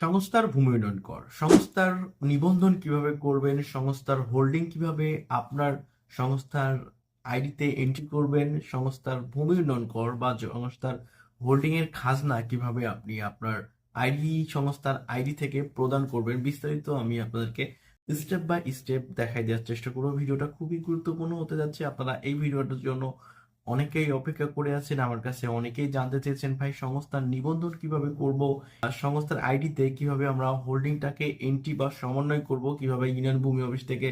সংস্থার ভূমি উন্নয়ন কর। সংস্থার নিবন্ধন কীভাবে করবেন? সংস্থার হোল্ডিং কীভাবে আপনার সংস্থার আইডিতে এন্ট্রি করবেন? সংস্থার ভূমি উন্নয়ন কর বা সংস্থার হোল্ডিং এর খাজনা কীভাবে আপনি আপনার আইডি, সংস্থার আইডি থেকে প্রদান করবেন? বিস্তারিত আমি আপনাদেরকে স্টেপ বাই স্টেপ দেখাই দেওয়ার চেষ্টা করব। ভিডিওটা খুবই গুরুত্বপূর্ণ হতে যাচ্ছে। আপনারা এই ভিডিওটার জন্য অনেকেই অপেক্ষা করে আছেন আমার কাছে। অনেকেই জানতে চেয়েছেন, ভাই, সংস্থার নিবন্ধন কীভাবে করব? সংস্থার আইডিতে কীভাবে আমরা হোল্ডিংটাকে এন্ট্রি বা সমন্বয় করব? কীভাবে ইউনিয়ন ভূমি অফিস থেকে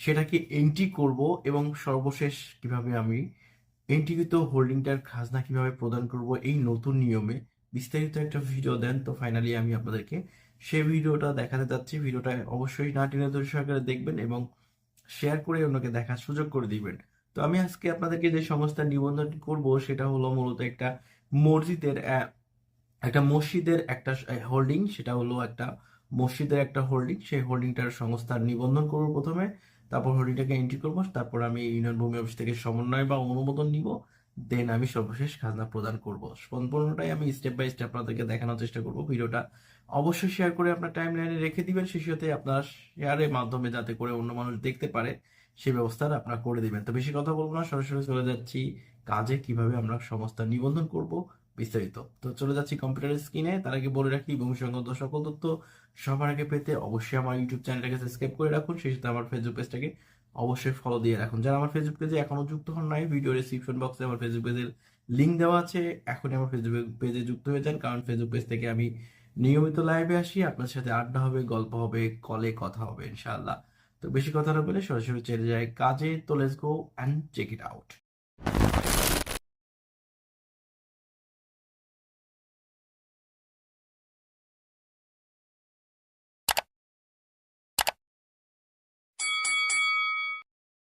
সেটাকে এন্ট্রি করব? এবং সর্বশেষ কীভাবে আমি এন্ট্রিকৃত হোল্ডিংটার খাজনা কীভাবে প্রদান করব? এই নতুন নিয়মে বিস্তারিত একটা ভিডিও দেন। তো ফাইনালি আমি আপনাদেরকে সেই ভিডিওটা দেখাতে যাচ্ছি। ভিডিওটা অবশ্যই না টেনে দেখবেন এবং শেয়ার করে অন্যকে দেখার সুযোগ করে দিবেন। তো আমি আজকে আপনাদেরকে যে সংস্থার নিবন্ধন করব, সেটা হলো মূলত একটা মসজিদের একটা মসজিদের একটা হোল্ডিং সেটা হলো একটা মসজিদের একটা হোল্ডিং সেই হোল্ডিংটার সংস্থার নিবন্ধন করব প্রথমে, তারপর হোল্ডিংটাকে এন্ট্রি করব, তারপর আমি ইউনিয়ন ভূমি অফিস থেকে সমন্বয় বা অনুমোদন নিব দেন আমি সর্বশেষ খাজনা প্রদান করব। সম্পূর্ণটাই আমি স্টেপ বাই স্টেপ আপনাদেরকে দেখানোর চেষ্টা করব। ভিডিওটা অবশ্যই শেয়ার করে আপনার টাইম লাইনে রেখে দিবেন, সেই সাথে আপনার শেয়ারের মাধ্যমে যাতে করে অন্য মানুষ দেখতে পারে। সেই ব্যবস্থা আপনারা করে দিবেন। তো বেশি কথা বলব না, সরাসরি চলে যাচ্ছি কাজে, কীভাবে আমরা সংস্থা নিবন্ধন করব বিস্তারিত। তো চলে যাচ্ছি কম্পিউটার স্ক্রিনে তার আগে বলে রাখি সংক্রান্ত সকল তথ্য সবার আগে পেতে অবশ্যই আমার ইউটিউব চ্যানেলটাকে সাবস্ক্রাইব করে রাখুন, সেই সাথে আমার ফেসবুক পেজটাকে অবশ্যই ফলো দিয়ে রাখুন। যারা আমার ফেসবুক পেজে এখনও যুক্ত হন নাই ভিডিও ডিসক্রিপশন বক্সে আমার ফেসবুক পেজের লিঙ্ক দেওয়া আছে। এখনই আমার ফেসবুক পেজে যুক্ত হয়ে যান, কারণ ফেসবুক পেজ থেকে আমি নিয়মিত লাইভে আসি। আপনার সাথে আড্ডা হবে, গল্প হবে কলে কথা হবে, ইনশাআল্লাহ। তো বেশি কথা না বলে সরাসরি চলে যায় কাজে, তো let's go and check it out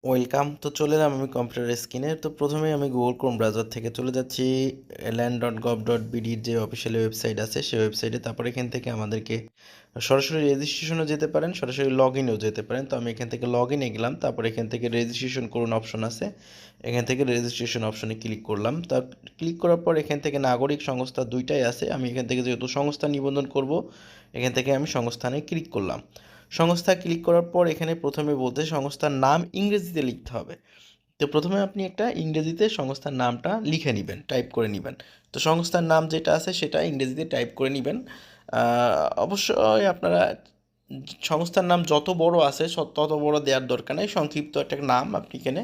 welcome তো চলে এলাম আমি কম্পিউটার স্ক্রিনে তো প্রথমে আমি গুগল ক্রোম ব্রাউজার থেকে চলে যাচ্ছি। ল্যান্ড ডট গভ ডট বিডির যে অফিসিয়াল ওয়েবসাইট আছে, সেই ওয়েবসাইটে তারপর এখান থেকে আমাদেরকে সরাসরি রেজিস্ট্রেশনও যেতে পারেন, সরাসরি লগ ইনেও যেতে পারেন। তো আমি এখান থেকে লগ ইনে গেলাম, তারপর এখান থেকে রেজিস্ট্রেশন করুন অপশন আছে। এখান থেকে রেজিস্ট্রেশন অপশনে ক্লিক করলাম। তা ক্লিক করার পর এখান থেকে নাগরিক সংস্থা দুইটাই আছে। আমি এখান থেকে যেহেতু সংস্থা নিবন্ধন করব, এখান থেকে আমি সংস্থানে ক্লিক করলাম। সংস্থা ক্লিক করার পর এখানে প্রথমে বলতে সংস্থার নাম ইংরেজিতে লিখতে হবে। তো প্রথমে আপনি একটা ইংরেজিতে সংস্থার নামটা লিখে নেবেন, টাইপ করে নেবেন। তো সংস্থার নাম যেটা আছে সেটা ইংরেজিতে টাইপ করে নেবেন। অবশ্যই আপনারা সংস্থার নাম যত বড় আছে তত বড় দেওয়ার দরকার নেই। সংক্ষিপ্ত একটা নাম আপনি এখানে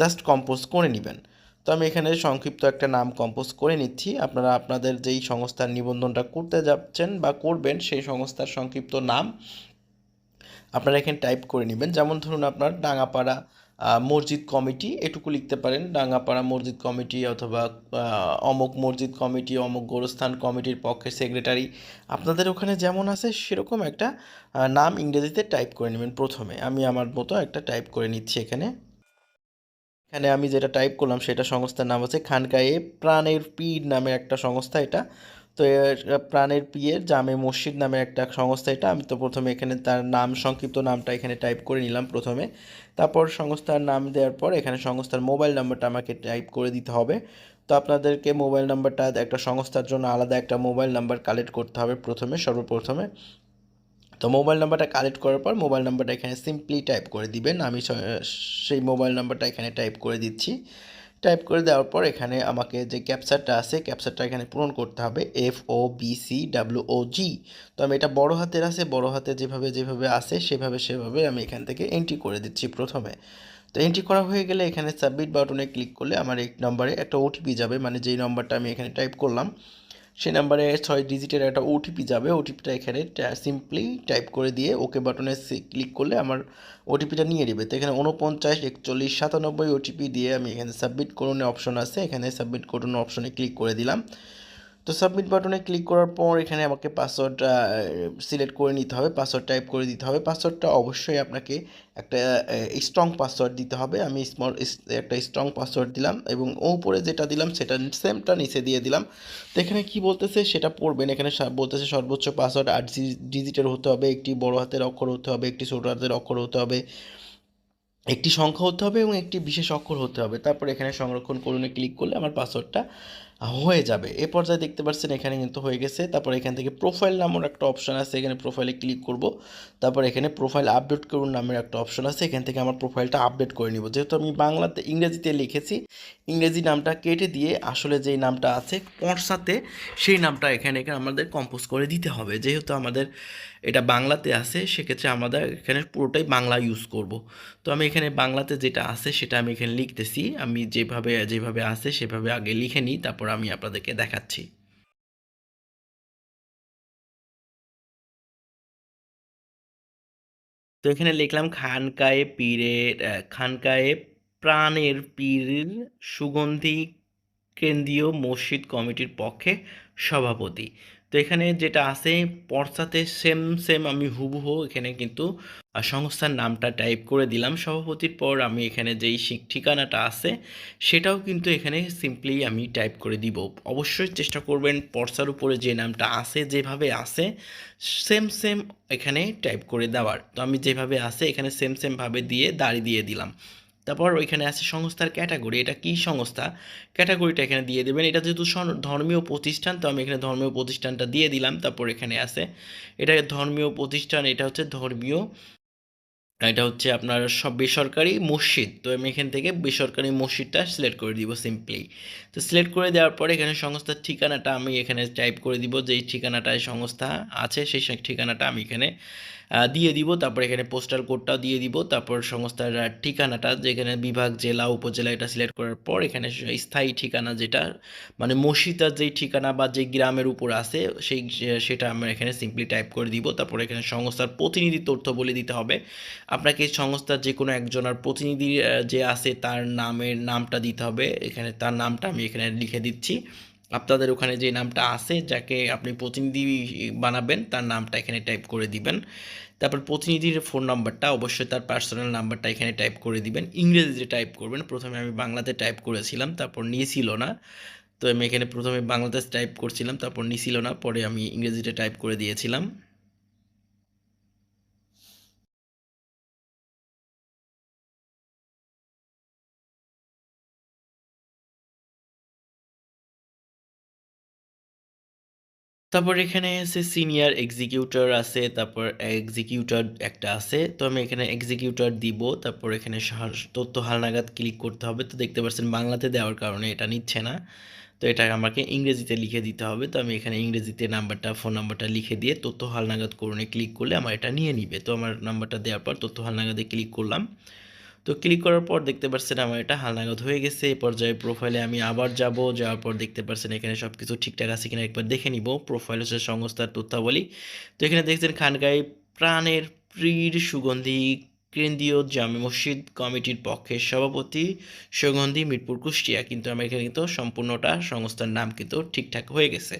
জাস্ট কম্পোজ করে নেবেন। তো আমি এখানে সংক্ষিপ্ত একটা নাম কম্পোজ করে নিচ্ছি। আপনারা আপনাদের যেই সংস্থার নিবন্ধনটা করতে যাচ্ছেন বা করবেন সেই সংস্থার সংক্ষিপ্ত নাম আপনারা এখানে টাইপ করে নেবেন। যেমন ধরুন আপনার ডাঙ্গাপাড়া মসজিদ কমিটি, এটুকু লিখতে পারেন। ডাঙ্গাপাড়া মসজিদ কমিটি অথবা অমুক মসজিদ কমিটি, অমুক গোরস্থান কমিটির পক্ষে সেক্রেটারি আপনাদের ওখানে যেমন আছে সেরকম একটা নাম ইংরেজিতে টাইপ করে নেবেন প্রথমে। আমি আমার মতো একটা টাইপ করে নিচ্ছি এখানে। এখানে আমি যেটা টাইপ করলাম সেটা সংস্থার নাম আছে খানকায়ে প্রাণের পীর নামে একটা সংস্থা এটা। তো প্রাণের পীর জামে মসজিদ নামে একটা সংস্থা এটা। আমি তো প্রথমে এখানে তার নাম, সংক্ষিপ্ত নামটা এখানে টাইপ করে নিলাম প্রথমে। তারপর সংস্থার নাম দেওয়ার পর এখানে সংস্থার মোবাইল নাম্বারটা আমাকে টাইপ করে দিতে হবে। তো আপনাদেরকে মোবাইল নাম্বারটা একটা সংস্থার জন্য আলাদা একটা মোবাইল নাম্বার কালেক্ট করতে হবে প্রথমে, সর্বপ্রথমে। তো মোবাইল নাম্বারটা কালেক্ট করার পর মোবাইল নাম্বারটা এখানে সিম্পলি টাইপ করে দিবেন। আমি সেই মোবাইল নাম্বারটা এখানে টাইপ করে দিচ্ছি। টাইপ করে দেওয়ার পর এখানে আমাকে যে ক্যাপচারটা আছে ক্যাপচারটা এখানে পূরণ করতে হবে F O B C W O G তো আমি এটা বড় হাতের আছে, বড় হাতে যেভাবে যেভাবে আছে সেভাবে সেভাবে আমি এখান থেকে এন্ট্রি করে দিচ্ছি প্রথমে। তো এন্ট্রি করা হয়ে গেলে এখানে সাবমিট বাটনে ক্লিক করলে আমার এই নম্বরে একটা ওটিপি যাবে মানে যেই নম্বরটা আমি এখানে টাইপ করলাম সেই নাম্বারে ছয় ডিজিটের একটা ওটিপি যাবে। ওটিপিটা এখানে সিম্পলি টাইপ করে দিয়ে ওকে বাটনে ক্লিক করলে আমার ওটিপিটা নিয়ে নেবে। তো এখানে উনপঞ্চাশ একচল্লিশ, সাতানব্বই ওটিপি দিয়ে আমি এখানে সাবমিট করুন অপশন আছে। এখানে সাবমিট করুন অপশনে ক্লিক করে দিলাম। তো সাবমিট বাটনে ক্লিক করার পর এখানে আমাকে পাসওয়ার্ড সিলেক্ট করে নিতে হবে পাসওয়ার্ড টাইপ করে দিতে হবে। পাসওয়ার্ডটা অবশ্যই আপনাকে একটা স্ট্রং পাসওয়ার্ড দিতে হবে। আমি স্মল একটা স্ট্রং পাসওয়ার্ড দিলাম এবং উপরে যেটা দিলাম সেটা সেমটা নিচে দিয়ে দিলাম। তো এখানে কি বলতেছে সেটা পড়বেন। এখানে বলতেছে সর্বোচ্চ পাসওয়ার্ড আট ডিজিটের হতে হবে, একটি বড় হাতের অক্ষর হতে হবে, একটি ছোট হাতের অক্ষর হতে হবে, একটি সংখ্যা হতে হবে এবং একটি বিশেষ অক্ষর হতে হবে। তারপর এখানে সংরক্ষণ করুনে ক্লিক করলে আমার পাসওয়ার্ডটা হয়ে যাবে। এ পর্যায়ে দেখতে পাচ্ছেন এখানে কিন্তু হয়ে গেছে। তারপর এখান থেকে প্রোফাইল নামের একটা অপশন আছে, এখানে প্রোফাইলে ক্লিক করব। তারপর এখানে প্রোফাইল আপডেট করুন নামের একটা অপশন আছে। এখান থেকে আমার প্রোফাইলটা আপডেট করে নিব। যেহেতু আমি বাংলাতে, ইংরেজিতে লিখেছি, ইংরেজি নামটা কেটে দিয়ে আসলে যেই নামটা আছে, পর্সাতে সেই নামটা এখানে এখানে আমাদের কম্পোজ করে দিতে হবে। যেহেতু আমাদের এটা বাংলাতে আছে, সেক্ষেত্রে আমাদের এখানে পুরোটাই বাংলা ইউজ করব। তো আমি এখানে বাংলাতে যেটা আছে, সেটা আমি এখানে লিখতেছি। আমি যেভাবে যেভাবে আছে, সেভাবে আগে লিখে নিই, তারপর আমি আপনাদেরকে দেখাচ্ছি। তো এখানে লিখলাম, খানকায়ে পীরের খানকায়ে প্রাণের পীর সুগন্ধি কেন্দ্রীয় মসজিদ কমিটির পক্ষে সভাপতি। তো এখানে যেটা আছে, পর্সাতে সেম সেম আমি হুবহু এখানে কিন্তু সংস্থার নামটা টাইপ করে দিলাম। সভাপতির পর আমি এখানে যেই ঠিকানাটা আছে, সেটাও কিন্তু এখানে সিম্পলি আমি টাইপ করে দিব। অবশ্যই চেষ্টা করবেন পর্সার উপরে যে নামটা আছে, যেভাবে আছে, সেম সেম এখানে টাইপ করে দেওয়ার। তো আমি যেভাবে আছে, এখানে সেম সেমভাবে দিয়ে, দাড়ি দিয়ে দিলাম। তারপর ওইখানে আছে সংস্থার ক্যাটাগরি। এটা কি সংস্থা? ক্যাটাগরিটা এখানে দিয়ে দেবেন। এটা যেহেতু ধর্মীয় প্রতিষ্ঠান, তো আমি এখানে ধর্মীয় প্রতিষ্ঠানটা দিয়ে দিলাম। তারপর এখানে আছে, এটা ধর্মীয় প্রতিষ্ঠান, এটা হচ্ছে ধর্মীয়, এটা হচ্ছে আপনার সব বেসরকারি মসজিদ। তো আমি এখান থেকে বেসরকারি মসজিদটা সিলেক্ট করে দিব সিম্পলি। তো সিলেক্ট করে দেওয়ার পরে এখানে সংস্থার ঠিকানাটা আমি এখানে টাইপ করে দিব। যেই ঠিকানাটায় সংস্থা আছে, সেই ঠিকানাটা আমি এখানে দিয়ে দিব, তারপর এখানে পোস্টাল কোডটাও দিয়ে দিব, তারপর সংস্থার ঠিকানাটা যেখানে বিভাগ, জেলা, উপজেলা এটা সিলেক্ট করার পর এখানে স্থায়ী ঠিকানা যেটা মানে মসজিদার যেই ঠিকানা বা যে গ্রামের উপর আছে, সেই সেটা আমরা এখানে সিম্পলি টাইপ করে দিব, তারপর এখানে সংস্থার প্রতিনিধি তথ্য বলে দিতে হবে। আপনাকে সংস্থার যে কোনো একজনের প্রতিনিধি যে আছে তার নামের নামটা দিতে হবে, এখানে তার নামটা আমি এখানে লিখে দিচ্ছি। আপনাদের ওখানে যে নামটা আছে, যাকে আপনি প্রতিনিধি বানাবেন, তার নামটা এখানে টাইপ করে দিবেন। তারপর প্রতিনিধির ফোন নাম্বারটা অবশ্যই তার পার্সোনাল নাম্বারটা এখানে টাইপ করে দিবেন। ইংরেজিতে টাইপ করবেন। প্রথমে আমি বাংলাতে টাইপ করেছিলাম, তারপর নিয়েছিল না। তো আমি এখানে প্রথমে বাংলাতে টাইপ করছিলাম, তারপর নিছিল না, পরে আমি ইংরেজিতে টাইপ করে দিয়েছিলাম। তারপর এখানে আছে সিনিয়র এক্সিকিউটর আছে, তারপর এক্সিকিউটর একটা আছে। তো আমি এখানে এক্সিকিউটর দিব, তারপর এখানে তথ্য হালনাগাদ ক্লিক করতে হবে। তো দেখতে পাচ্ছেন বাংলাতে দেওয়ার কারণে এটা নিচ্ছে না। তো এটা আমাকে ইংরেজিতে লিখে দিতে হবে। তো আমি এখানে ইংরেজিতে নাম্বারটা ফোন নাম্বারটা লিখে দিয়ে তথ্য হালনাগাদ করণে ক্লিক করলে আমার এটা নিয়ে নিবে। তো আমার নাম্বারটা দেওয়ার পর তথ্য হালনাগাদে ক্লিক করলাম। তো ক্লিক করার পর দেখতে পাচ্ছেন আমার এটা হালনাগাদ হয়ে গেছে। এই পর্যায়ে প্রোফাইলে আমি আবার যাব। যাওয়ার পর দেখতে পাচ্ছেন এখানে সব কিছু ঠিকঠাক আছে কিনা একবার দেখে নিব। প্রোফাইল হচ্ছে সংস্থার তথ্যাবলী। তো এখানে দেখছেন খানগাই প্রাণের প্রির সুগন্ধি, কেন্দ্রীয় জামে মসজিদ কমিটির পক্ষে সভাপতি সুগন্ধি মিরপুর কুষ্টিয়া। কিন্তু আমার এখানে কিন্তু সম্পূর্ণটা সংস্থার নাম কিন্তু ঠিকঠাক হয়ে গেছে।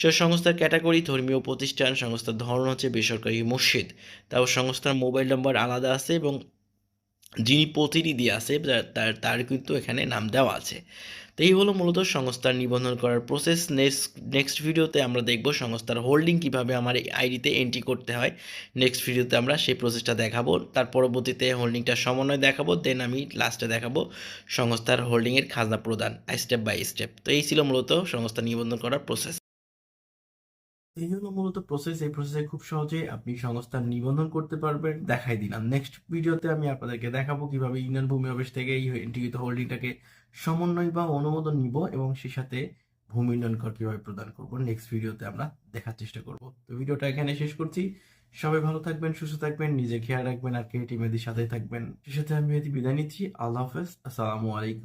সে সংস্থার ক্যাটাগরি ধর্মীয় প্রতিষ্ঠান, সংস্থার ধরন হচ্ছে বেসরকারি মসজিদ। তারপর সংস্থার মোবাইল নম্বর আলাদা আছে এবং যিনি প্রতিনিধি আছে, তার তার কিন্তু এখানে নাম দেওয়া আছে। তো এই হলো মূলত সংস্থার নিবন্ধন করার প্রসেস নেক্সট নেক্সট ভিডিওতে আমরা দেখব সংস্থার হোল্ডিং কীভাবে আমার এই আইডিতে এন্ট্রি করতে হয়। নেক্সট ভিডিওতে আমরা সেই প্রসেসটা দেখাবো। তার পরবর্তীতে হোল্ডিংটা সমন্বয় দেখাবো। দেন আমি লাস্টে দেখাবো সংস্থার হোল্ডিংয়ের খাজনা প্রদান স্টেপ বাই স্টেপ তো এই ছিল মূলত সংস্থা নিবন্ধন করার প্রসেস এই হলো মূলত প্রসেস এই প্রসেসে খুব সহজে আপনি সংস্থার নিবন্ধন করতে পারবেন। দেখাই দিলাম। নেক্সট ভিডিওতে আমি আপনাদেরকে দেখাবো কীভাবে ইউনিয়ন ভূমি অফিস থেকে এই ইন্টিগ্রেট হোল্ডিংটাকে সমন্বয় বা অনুমোদন নিব এবং সেই সাথে ভূমি উন্নয়ন কর কীভাবে প্রদান করব। নেক্সট ভিডিওতে আমরা দেখার চেষ্টা করব। তো ভিডিওটা এখানে শেষ করছি। সবাই ভালো থাকবেন, সুস্থ থাকবেন নিজে খেয়াল রাখবেন, আর কে টিমেদের সাথে থাকবেন। সে সাথে আমি বিদায় নিচ্ছি। আল্লাহ হাফেজ। আসসালামু আলাইকুম।